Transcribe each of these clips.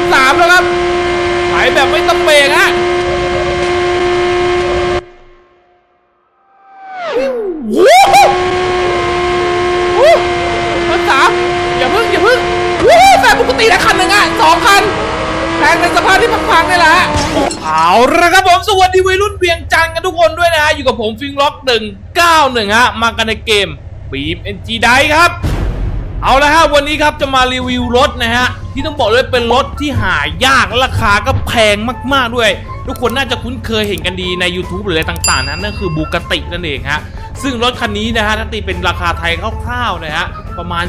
นสามแล้วครับไหลแบบไม่ต้องเบรกฮะวู้ฮู้วู้พันสามอย่าพิ่งอย่าพิ่งวู้แต่ปกตินะคันหนึ่งอะสองคันแพงในสภาพที่พังๆนี่แหละฮะเอาละครับผมสวัสดีวัยรุ่นเวียงจันทร์กันทุกคนด้วยนะฮะอยู่กับผมฟิงล็อกหนึ่งเก้าหนึ่งฮะมากันในเกมบีมเอ็นจีไดครับ เอาละฮะวันนี้ครับจะมารีวิวรถนะฮะที่ต้องบอกเลยเป็นรถที่หายากและราคาก็แพงมากๆด้วย ทุกคนน่าจะคุ้นเคยเห็นกันดีใน YouTube หรืออะไรต่างๆนะนั่นคือบูกตินั่นเองฮะซึ่งรถคันนี้นะฮะถ้าตีเป็นราคาไทยคร่าวๆนะฮะประมาณ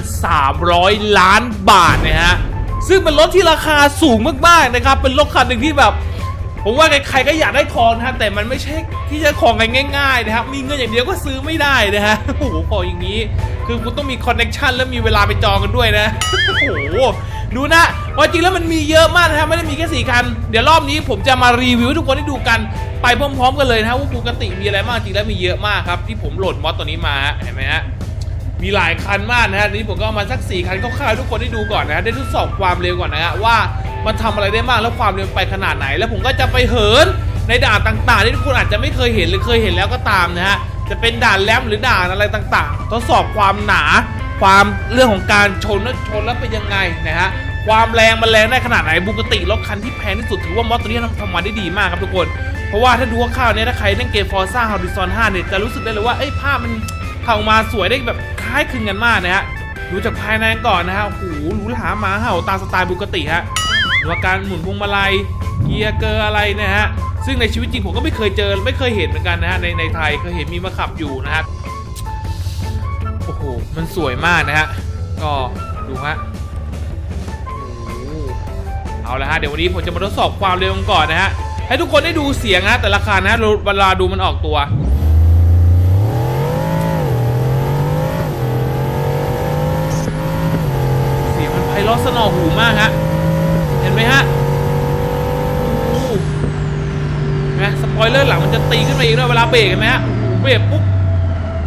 300 ล้านบาทนะฮะซึ่งเป็นรถที่ราคาสูงมากๆนะครับเป็นรถคันหนึ่งที่แบบ ผมว่าใครๆก็อยากได้คองนะฮะแต่มันไม่ใช่ที่จะครองกันง่ายๆนะครับ มีเงินอย่างเดียวก็ซื้อไม่ได้นะฮะโอ้โหพออย่างนี้ คือคุณต้องมีคอนเน็ชันและมีเวลาไปจองกันด้วยนะโอ้โหดูนะว่าจริงแล้วมันมีเยอะมากนะครับไม่ได้มีแค่สี่คัน เดี๋ยวรอบนี้ผมจะมารีวิวให้ทุกคนได้ดูกันไปพร้อม ๆ กันเลยนะว่าปกติมีอะไรบ้างจริงแล้วมีเยอะมากครับที่ผมโหลดมอดตัวนี้มาเห็นไหมฮะ มีหลายคันมากนะฮะนี้ผมก็เอามาสักสี่คันคร่าวๆทุกคนได้ดูก่อนนะฮะได้ทดสอบความเร็วก่อนนะฮะว่ามันทำอะไรได้บ้างแล้วความเร็วไปขนาดไหน แล้วผมก็จะไปเหินในด่านต่างๆที่ทุกคนอาจจะไม่เคยเห็นหรือเคยเห็นแล้วก็ตามนะฮะจะเป็นด่านแลมหรือด่านอะไรต่างๆ ทดสอบความหนา ความเรื่องของการชนแล้วชนแล้วเป็นยังไงนะฮะความแรงมันแรงได้ขนาดไหนบุกติรถคันที่แพงที่สุดถือว่ามอสตัวนี้ทำมาได้ดีมากครับทุกคน เพราะว่าถ้าดูคร่าวเนี่ยถ้าใครเล่นเกม Forza Horizon 5เนี่ยจะรู้สึกได้เลยว่าเอ้ยภาพมัน ออกมาสวยได้แบบคล้ายคลึงกันมากนะฮะดูจากภายในก่อนนะฮะโอ้โหหรูหรามาเห่าตามสไตล์บุกติฮะหรือว่าการหมุนพวงมาลัยเกียร์เกอร์อะไรนะฮะซึ่งในชีวิตจริงผมก็ไม่เคยเจอไม่เคยเห็นเหมือนกันนะฮะในในไทยเคยเห็นมีมาขับอยู่นะฮะโอ้โหมันสวยมากนะฮะก็ดูฮะโอ้โหเอาละฮะเดี๋ยววันนี้ผมจะมาทดสอบความเร็วกันก่อนนะฮะให้ทุกคนได้ดูเสียงนะแต่ละคันนะเวลาดูมันออกตัว เสียงมันไพเราะสนอหูมากฮะ เห็นไหมฮะโอ้นไหมสปอยเลอร์หลังมันจะตีขึ้นมาอีกด้วยเวลาเบรกเห็นไหมฮะเบรกปุ๊บ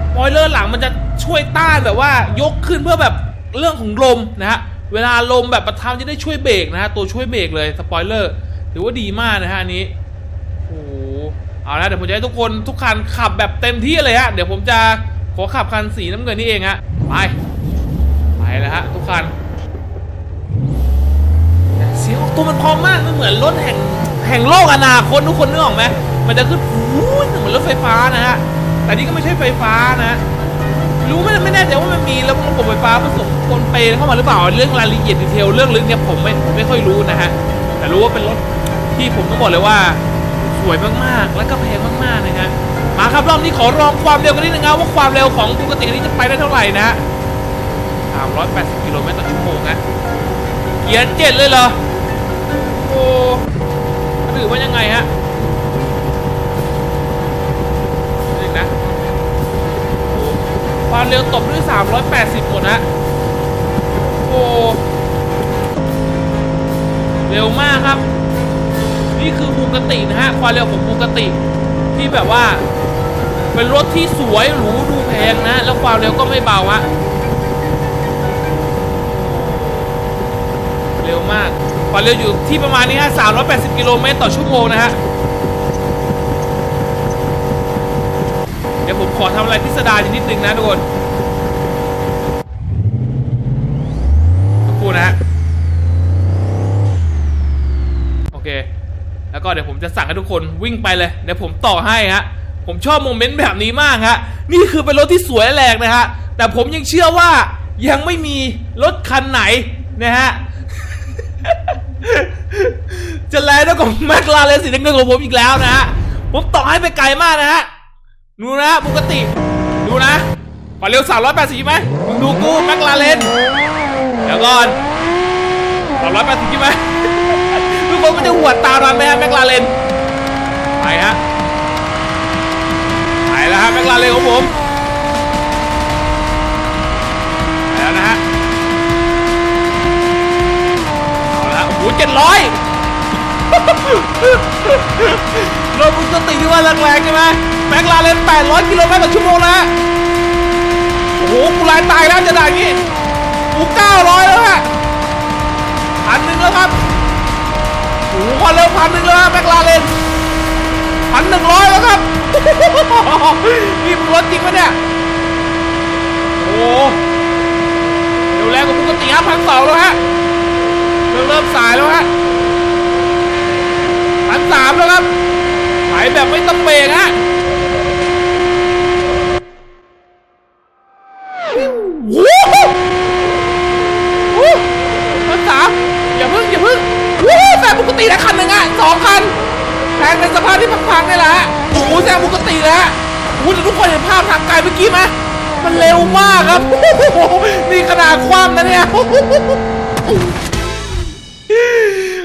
สปอยเลอร์หลังมันจะช่วยต้านแบบว่ายกขึ้นเพื่อแบบเรื่องของลมนะฮะเวลาลมแบบประทามจะได้ช่วยเบรกนะฮะตัวช่วยเบรกเลยสปอยเลอร์ถือว่าดีมากนะฮะอันนี้โอ้เอาละเดี๋ยวผมจะให้ทุกคนทุกคันขับแบบเต็มที่เลยฮะเดี๋ยวผมจะขอขับคันสีน้ำเงินนี่เองฮะไปไปแล้วฮะทุกคัน ตัวมันพร้อมมากมันเหมือนรถแห่งแห่งโลกอนาคตทุกคนนึกออกไหมมันจะขึ้นฟูดเหมือนรถไฟฟ้านะฮะแต่นี่ก็ไม่ใช่ไฟฟ้านะรู้ไหมไม่แน่ใจว่ามันมีระบบไฟฟ้าผสมปนเปเข้ามาหรือเปล่าเรื่องรายละเอียดดีเทลเรื่องลึกเนี่ยผมไม่ผมไม่ค่อยรู้นะฮะแต่รู้ว่าเป็นรถที่ผมต้องบอกเลยว่า สวยมากๆ และก็แพงมากๆนะฮะมาครับรอบนี้ขอลองความเร็วกันนิดนึงนะว่าความเร็วของปกตินี้จะไปได้เท่าไหร่นะฮะ380กิโลเมตรต่อชั่วโมงฮะเกียร์เจ็ดเลยเหรอ โอ้หรือว่ายังไงฮะนึงนะโอ้ความเร็วตบด้วย 380หมดฮะโอ้เร็วมากครับ นี่คือบูกตินะฮะ ความเร็วของบูกติที่แบบว่า เป็นรถที่สวยหรูดูแพงนะ แล้วความเร็วก็ไม่เบาฮะเร็วมาก ความเร็วอยู่ที่ประมาณนี้ฮะ380 กิโลเมตรต่อชั่วโมงนะฮะ เดี๋ยวผมขอทำอะไรพิสดารนิดนึงนะทุกคนทุกคนนะฮะ โอเค แล้วก็เดี๋ยวผมจะสั่งให้ทุกคนวิ่งไปเลย เดี๋ยวผมต่อให้ฮะ ผมชอบโมเมนต์แบบนี้มากฮะ นี่คือเป็นรถที่สวยและแรงนะฮะ แต่ผมยังเชื่อว่ายังไม่มีรถคันไหนนะฮะ จะแรงเท่ากับแมคลาเรนสีน้ำเงินของผมอีกแล้วนะฮะ ผมต่อให้ไปไกลมากนะฮะ ดูนะปกติ ดูนะความเร็ว 380ใช่ไหมมึงดูกูแมคลาเรนเดี๋ยวก่อน380ใช่ไหมทุกคนมันจะหัวตามรันไหมฮะแมคลาเรนไปฮะไปแล้วฮะแมคลาเรนของผม รถบุกติที่ว่าแรงๆใช่ไหมแม็กลาเรน800 กิโลเมตรต่อชั่วโมงนะโอ้โหกูลายตายแล้วจะได้อย่างงี้กู900 แล้วฮะพันหนึ่งแล้วครับโอ้โหความเร็วพันหนึ่งแล้วแม็กลาเรนพันหนึ่งร้อยแล้วครับนี่มันรถจริงปะเนี่ยโอ้เร็วแรงกว่าปกติครับพันสองแล้วฮะเริ่มเริ่มสายแล้วฮะ สามแล้วครับไปแบบไม่ต้องเบรกฮะโอ้โหโอ้โหพันสามอย่าเพิ่งอย่าเพิ่งโอ้แซงปกตินะคันหนึ่งอะสองคันแซงในสภาพที่พังๆนี่แหละโอ้โหแซงปกติแล้วฮะโอ้แต่ทุกคนเห็นภาพทางไกลเมื่อกี้ไหมมันเร็วมากครับนี่ขนาดความนะเนี่ย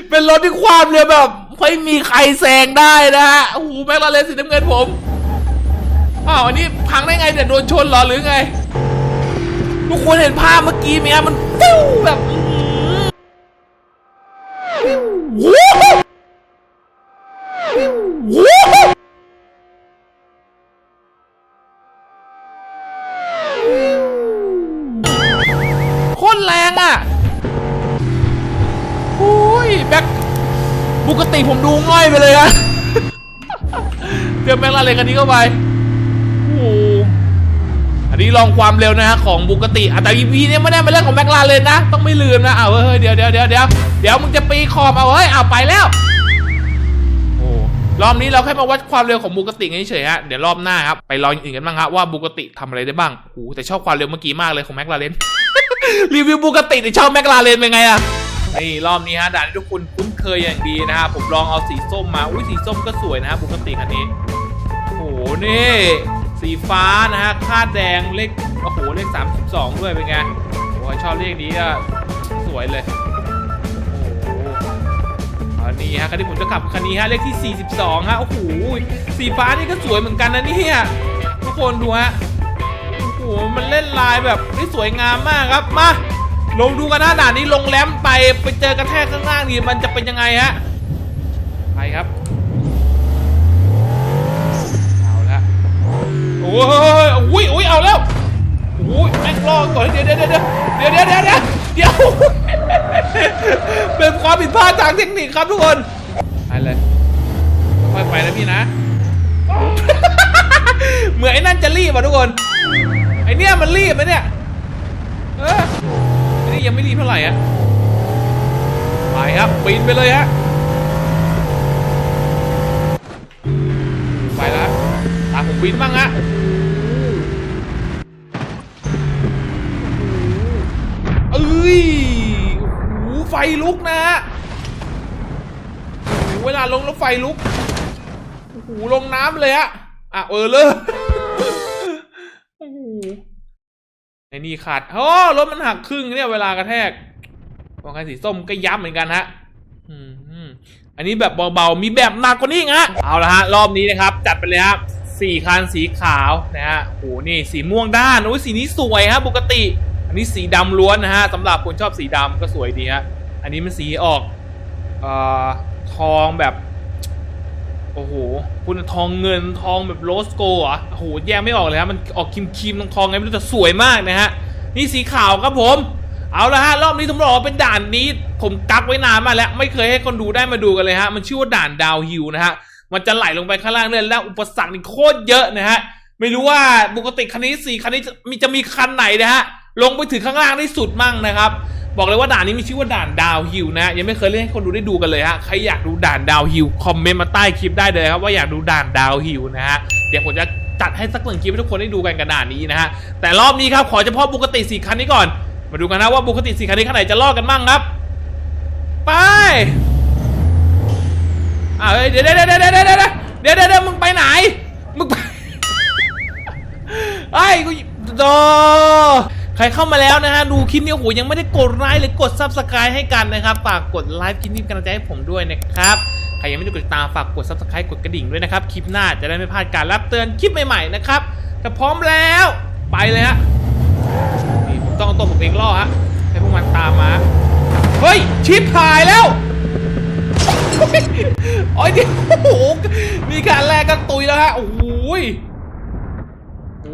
เป็นรถที่ความเร็วแบบ ไม่มีใครแซงได้นะฮะโอ้โหแม็กลาเรนสีน้ำเงินผมอ้าวอันนี้พังได้ไงเนี่ยโดนชนเหรอหรือไง ทุกคนเห็นภาพเมื่อกี้ไหมฮะมันฟิวแบบ ปกติผมดูง่อยไปเลยอะเจอแบ็คลาเรนคันนี้เข้าไปโอ้โหอันนี้ลองความเร็วนะฮะของบุกติอะแต่ EP เนี่ยไม่ได้เป็นเรื่องของแบ็คลาเรนนะ ต้องไม่ลืมนะเอาเฮ้ยเดี๋ยวเดี๋ยวเดี๋ยวเดี๋ยวเดี๋ยวมึงจะปีคอมเอาเฮ้ยเอาไปแล้วโอ้รอบนี้เราแค่มาวัดความเร็วของบุกติเฉยๆฮะเดี๋ยวรอบหน้าครับไปลองอย่างอื่นกันบ้างครับว่าบุกติทำอะไรได้บ้างโอ้โหแต่ชอบความเร็วเมื่อกี้มากเลยของแม็กลาเรนรีวิวบุกติแต่ชอบแม็กลาเรนเป็นไงอะนี่รอบนี้ฮะด่านที่ทุกคนคุ้น เคยอย่างดีนะฮะผมลองเอาสีส้มมาอุ้ยสีส้มก็สวยนะฮะบุกติคันนี้โอ้โหนี่สีฟ้านะฮะคาดแดงเลขโอ้โหเลข 32 ด้วยเป็นไงโอ้ยชอบเลขนี้อะสวยเลยโอ้โหอันนี้ฮะคันที่ผมจะขับคันนี้ฮะเลขที่ 42 ฮะโอ้โหสีฟ้านี่ก็สวยเหมือนกันนะเนี่ยทุกคนดูฮะโอ้โหมันเล่นลายแบบได้สวยงามมากครับมา ลงดูกันนะด่านนี้ลงแรมไปไปเจอกระแทกข้างล่างนี่มันจะเป็นยังไงฮะไปครับเอาละโอ้ยอุ้ยอุ้ยเอาแล้วโอ้ยแม่งรอก่อนเดี๋ยวเดี๋ยวเดี๋ยวเดี๋ยวเดี๋ยวเดี๋ยวเดี๋ยวเดี๋ยวเป็นความผิดพลาดทางเทคนิคครับทุกคนไปเลยค่อยไปนะพี่นะ เหมือนไอ้นั่นจะรีบอะทุกคนไอเนี้ยมันรีบไหมเนี่ยเออ ยังไม่รีบเท่าไหร่อะไปครับปีนไปเลยฮะไปแล้วตามผมบินบ้างฮะเอ้ยโอ้โหไฟลุกนะฮะเวลาลงแล้วไฟลุกโอ้โหลงน้ำเลยอะอะเออเลย นี่ขาดโอ้รถมันหักครึ่งเนี่ยเวลากระแทกกองคันสีส้มก็ยับเหมือนกันฮะอันนี้แบบเบาๆ มีแบบหนักกว่านี้ฮะ เอาละฮะ รอบนี้นะครับ จัดไปเลยครับสี่คันสีขาวนะฮะโอ้โหนี่สีม่วงด้านโอ้ยสีนี้สวยฮะปกติ อันนี้สีดำล้วนนะฮะสำหรับคนชอบสีดำก็สวยดีฮะ อันนี้มันสีออกเอ่อทองแบบ โอ้โห คุณทองเงินทองแบบโรสโกอะโอ้โห แยกไม่ออกเลยฮะมันออกครีมครีมทองทองไงไม่รู้แต่สวยมากนะฮะ นี่สีขาวครับผม เอาละฮะ รอบนี้ผมบอกว่าเป็นด่านนี้ ผมกักไว้นานมากแล้ว ไม่เคยให้คนดูได้มาดูกันเลยฮะ มันชื่อว่าด่านดาวฮิลนะฮะ มันจะไหลลงไปข้างล่างเรื่อยๆแล้วอุปสรรคนี่โคตรเยอะนะฮะ ไม่รู้ว่าปกติคันนี้สี่คันนี้จะมีจะมีคันไหนนะฮะ ลงไปถึงข้างล่างได้สุดมั่งนะครับ บอกเลยว่าด่านนี้มีชื่อว่าด่านดาวฮิลนะ ยังไม่เคยเล่นให้คนดูได้ดูกันเลยฮะ ใครอยากดูด่านดาวฮิลคอมเมนต์มาใต้คลิปได้เลยครับว่าอยากดูด่านดาวฮิลนะฮะ เดี๋ยวผมจะจัดให้สักหนึ่งคลิปให้ทุกคนได้ดูกันกระดานนี้นะฮะ แต่รอบนี้ครับขอเฉพาะบุกติสี่คันนี้ก่อน มาดูกันนะว่าบุกติสี่คันนี้คันไหนจะลอกกันมั่งครับ ไปอ่าเดี๋ยวเดี๋ยวเดี๋ยวเดี๋ยวเดี๋ยวเดี๋ยวเดี๋ยวมึงไปไหน มึงไปไอ้กูโด ใครเข้ามาแล้วนะฮะดูคลิปนี้โอ้โหยังไม่ได้กดไลค์หรือกด subscribe ให้กันนะครับ ฝากกดไลค์คลิปนี้เป็นกำลังใจให้ผมด้วยนะครับใครยังไม่ได้กดติดตามฝากกด subscribe กดกระดิ่งด้วยนะครับคลิปหน้าจะได้ไม่พลาดการรับเตือนคลิปใหม่ๆนะครับถ้าพร้อมแล้วไปเลยฮะนี่ผมต้องเอาตัวผมเองล่อฮะให้พวกมันตามมาเฮ้ยชิปหายแล้วโอ้ยดี๋ยวโอ้โหมีการแรกกันตุยแล้วฮะโอ้โหย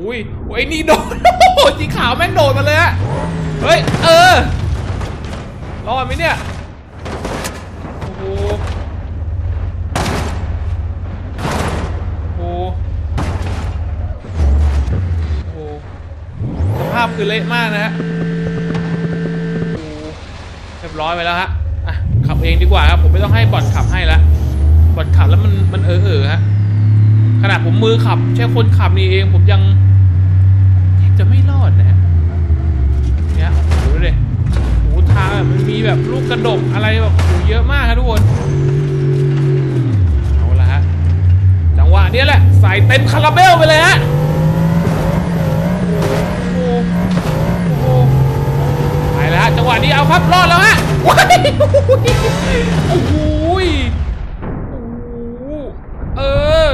อุ้ยโอ้ยนี่โดนสีขาวแม่งโดดมาเลยเฮ้ย เออ รอดไหมเนี่ย โอ้โห โอ้โหสภาพคือเละมากนะฮะเรียบร้อยไปแล้วฮะ อะ ขับเองดีกว่าครับ ผมไม่ต้องให้บอดขับให้ละบอดขับแล้วมันมันเออเออฮะขนาดผมมือขับ ใช้คนขับนี่เองผมยัง มันมีแบบลูกกระดกอะไรแบบอ้โหเยอะมากครับทุกคนเอาละฮะจังหวะนี้แหละใส่เต็มคาราเบลไปเลยฮะโอ้โหไปแล้วฮะจังหวะนี้เอาครับรอดแล้วฮะว้ายโอ้โหโอ้โหเออ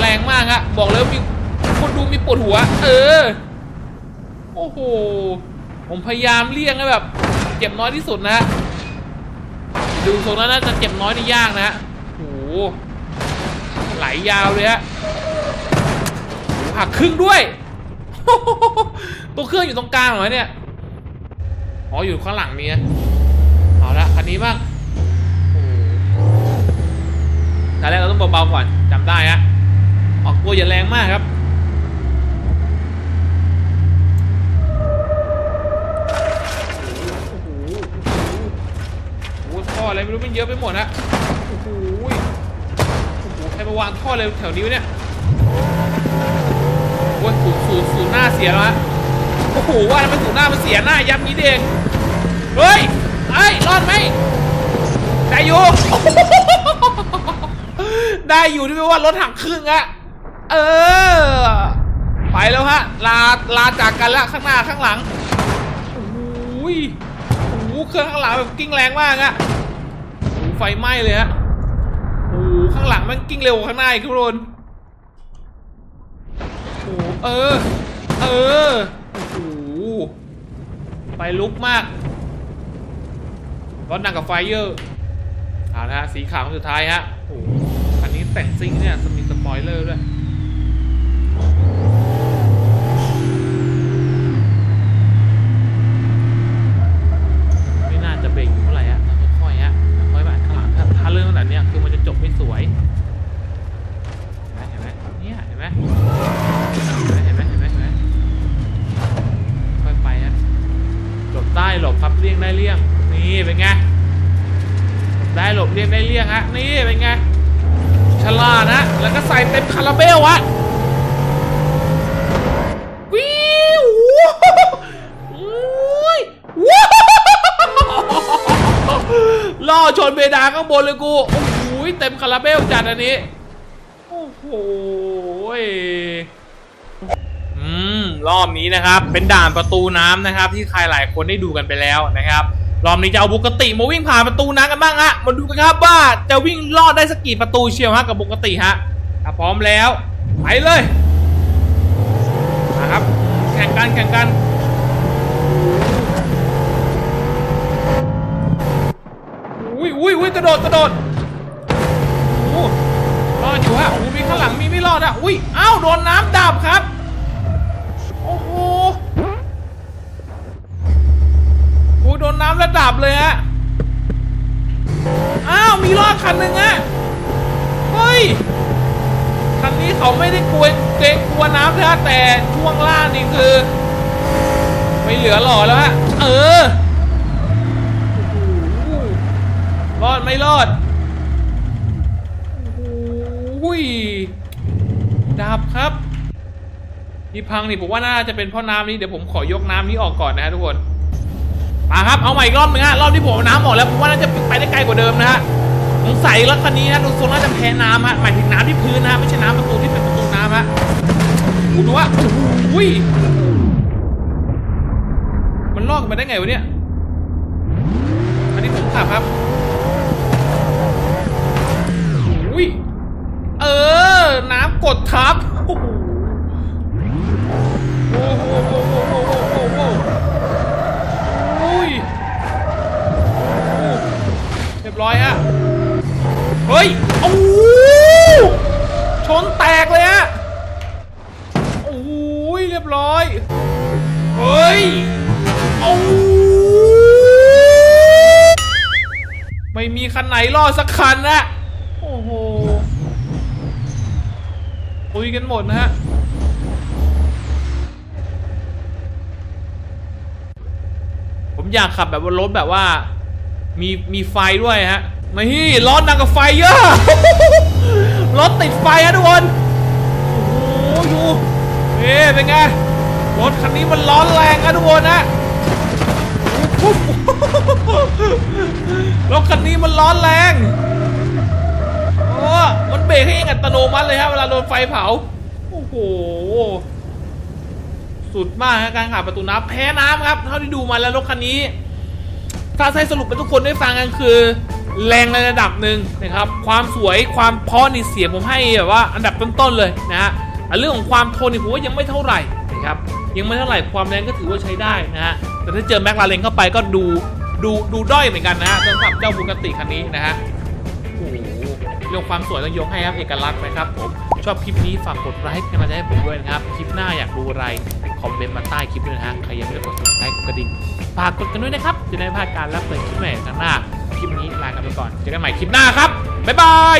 แรงมากฮะบอกเลยมีคนดูมีปวดหัว เออ โอ้โห ผมพยายามเลี่ยงให้แบบเจ็บน้อยที่สุดนะฮะดูทรงแล้วน่าจะเจ็บน้อยในยากนะฮะโอ้โหไหลยาวเลยฮะหักครึ่งด้วย ตัวเครื่องอยู่ตรงกลางเหรอเนี่ย อ๋ออยู่ข้างหลังนี้เอาละคันนี้บ้างโอ้โหตอนแรกเราต้องเบาๆก่อนจำได้ฮะออกตัวอย่าแรงมากครับ อ้โหท่ออะไรไม่รู้มันเยอะไปหมดฮะโอ้โหโอ้โหใครมาวางท่อเลยแถวนี้เนี่ยโอ้ยสูสูสูหน้าเสียแล้วฮะโอ้โหว่าทำไมสูหน้ามันเสียหน้ายับนี้เองเฮ้ยไอ้ยรอดไหมได้อยู่ ได้อยู่ที่แปลว่ารถหักครึ่งอะเออ ไปแล้วฮะ ลา ลาจากกันล้วข้างหน้าข้างหลังโอ้ยโอ้โหเครื่องข้างหลังแบบกิ้งแรงมากอะ ฟไหม้เลยฮะโอ้โหข้างหลังมันกิ้งเร็วกว่าข้างหน้าอีกทุกคนโอ้โหเออ เออโอ้โหไฟลุกมากรถหนักกับไฟเยอะเอาละฮะสีขาวสุดท้ายฮะโอ้โหคันนี้แต่งซิงเนี่ยจะมีสปอยเลอร์ด้วย บนเลยกู โอ้โหเต็มคาราเบลจัดอันนี้ โอ้โหอืมรอบนี้นะครับ เป็นด่านประตูน้ำนะครับ ที่ใครหลายคนได้ดูกันไปแล้วนะครับรอบนี้จะเอาบุกติมาวิ่งผ่านประตูน้ำกันบ้างฮะมาดูกันครับว่าจะวิ่งลอดได้สักกี่ประตูเชียวฮะกับบุกติฮะถ้าพร้อมแล้ว ไปเลยมาครับ แข่งกันแข่งกัน อุ้ยอุ้ยอุ้ยก ระโดดโอ้รอดอยู่ฮะโอ้มีข้างหลังมีไม่รอดอะอุ้ยอ้าวโดนน้ำดับครับ โอ้โหโอ้โหโดนน้ำระดับเลยฮะอ้าวมีรอดคันหนึ่งอะเฮ้ยคันนี้เขาไม่ได้กลัวเกรงกลัวน้ำนะแต่ช่วงล่างนี่คือ ไม่เหลือหล่อแล้วฮะเออโอ้โห รอดไม่รอดอุ้ยดับครับนี่พังนี่ผมว่าน่าจะเป็นเพราะน้ำนี้เดี๋ยวผมขอยกน้ำนี้ออกก่อนนะฮะทุกคนมาครับเอาใหม่อีกรอบหนึงฮะรอบที่ผมน้ำออกแล้วผมว่าน่าจะไปได้ไกลกว่าเดิมนะฮะสงสัยรถคันนี้นะดูทรงน่าจะแพ้น้ำฮะหมายถึงน้ำที่พื้นนะฮะไม่ใช่น้ำประตูที่เป็นประตูน้ำฮะกูดูว่าโอ้ยมันลอกมาได้ไงวะเนี่ยอันนี้ผมขับครับ อุ้ย เออ น้ำกดทับ โอ้โหโอ้โหโอ้โหโอ้โหโอ้โหอุ้ยโอ้เรียบร้อยฮะ เฮ้ย โอ้โหชนแตกเลยฮะ โอ้ยเรียบร้อย เฮ้ย โอ้ไม่มีคันไหนรอดสักคันนะโอ้โห โอ้ ลุยกันหมดนะฮะผมอยากขับแบบว่ารถแบบว่า มีมีไฟด้วยฮะนี่ร้อนดังกับไฟเยอะรถติดไฟฮะทุกคนโอ้โหดูนี่เป็นไงรถคันนี้มันร้อนแรงนะทุกคนนะรถคันนี้มันร้อนแรง รกให้เองอัตโนมัติเลยฮะเวลาโดนไฟเผา โอ้โห สุดมากฮะการขับประตูน้ำแพ้น้ำครับ เท่าที่ดูมาแล้วรถคันนี้ ถ้าให้สรุปให้ทุกคนได้ฟังกันคือ แรงในระดับหนึ่งนะครับ ความสวยความเพาะในเสียงผมให้แบบว่า อันดับต้นๆเลยนะฮะเรื่องของความทนนี่ผมว่ายังไม่เท่าไหร่นะครับ ยังไม่เท่าไหร่ความแรงก็ถือว่าใช้ได้นะฮะ แต่ถ้าเจอแม็กลาเรนเข้าไปก็ดูดูดูด้อยเหมือนกันนะฮะสำหรับเจ้าบุกติคันนี้นะฮะโอ้โห เรื่องความสวยต้องยกให้ครับเอกลักษณ์นะครับผมชอบคลิปนี้ฝากกดไลค์เป็นกำลังใจให้ผมด้วยนะครับคลิปหน้าอยากดูอะไรคอมเมนต์มาใต้คลิปด้วยนะฮะใครยังไม่ได้กดตามกดกระดิ่งฝากกดกันด้วยนะครับจะได้พลาดการรับชมคลิปใหม่ครั้งหน้าคลิปนี้ลากันไปก่อนเจอกันใหม่คลิปหน้าครับบ๊ายบาย